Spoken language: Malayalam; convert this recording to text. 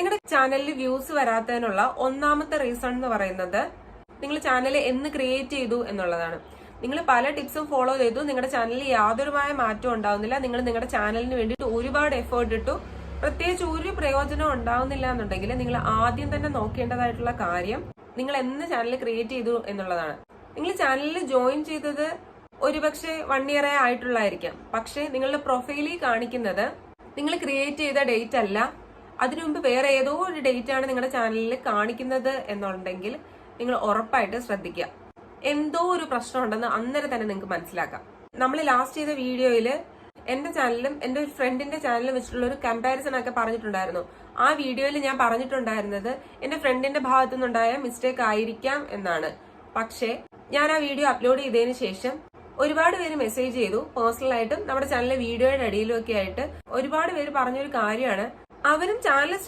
നിങ്ങളുടെ ചാനലിൽ വ്യൂസ് വരാത്തതിനുള്ള ഒന്നാമത്തെ റീസൺ എന്ന് പറയുന്നത് നിങ്ങൾ ചാനൽ എന്ന് ക്രിയേറ്റ് ചെയ്തു എന്നുള്ളതാണ്. നിങ്ങൾ പല ടിപ്സും ഫോളോ ചെയ്തു നിങ്ങളുടെ ചാനലിൽ യാതൊരുമായ മാറ്റവും ഉണ്ടാവുന്നില്ല നിങ്ങൾ നിങ്ങളുടെ ചാനലിന് വേണ്ടിയിട്ട് ഒരുപാട് എഫേർട്ട് ഇട്ടു. പ്രത്യേകിച്ച് ഒരു പ്രയോജനം ഉണ്ടാവുന്നില്ല എന്നുണ്ടെങ്കിൽ നിങ്ങൾ ആദ്യം തന്നെ നോക്കേണ്ടതായിട്ടുള്ള കാര്യം നിങ്ങൾ എന്ന് ചാനൽ ക്രിയേറ്റ് ചെയ്തു എന്നുള്ളതാണ്. നിങ്ങൾ ചാനലിൽ ജോയിൻ ചെയ്തത് ഒരുപക്ഷെ വൺ ഇയറേ ആയിട്ടുള്ളായിരിക്കാം. പക്ഷേ നിങ്ങളുടെ പ്രൊഫൈലിൽ കാണിക്കുന്നത് നിങ്ങൾ ക്രിയേറ്റ് ചെയ്ത ഡേറ്റ് അല്ല അതിനു മുമ്പ് വേറെ ഏതോ ഒരു ഡേറ്റ് ആണ് നിങ്ങളുടെ ചാനലിൽ കാണിക്കുന്നത് എന്നുണ്ടെങ്കിൽ നിങ്ങൾ ഉറപ്പായിട്ട് ശ്രദ്ധിക്കുക. എന്തോ ഒരു പ്രശ്നം ഉണ്ടെന്ന് അന്നേരം തന്നെ നിങ്ങൾക്ക് മനസ്സിലാക്കാം. നമ്മൾ ലാസ്റ്റ് ചെയ്ത വീഡിയോയിൽ എന്റെ ചാനലിലും എന്റെ ഒരു ഫ്രണ്ടിന്റെ ചാനലും വെച്ചിട്ടുള്ള ഒരു കമ്പാരിസൺ ഒക്കെ പറഞ്ഞിട്ടുണ്ടായിരുന്നു. ആ വീഡിയോയിൽ ഞാൻ പറഞ്ഞിട്ടുണ്ടായിരുന്നത് എന്റെ ഫ്രണ്ടിന്റെ ഭാഗത്തു നിന്നുണ്ടായ മിസ്റ്റേക്ക് ആയിരിക്കാം എന്നാണ്. പക്ഷേ ഞാൻ ആ വീഡിയോ അപ്ലോഡ് ചെയ്തതിന് ശേഷം ഒരുപാട് പേര് മെസ്സേജ് ചെയ്തു. പേഴ്സണലായിട്ടും നമ്മുടെ ചാനലിലെ വീഡിയോയുടെ അടിയിലും ഒക്കെ ആയിട്ട് ഒരുപാട് പേര് പറഞ്ഞൊരു കാര്യമാണ്. അവരും ചാനൽ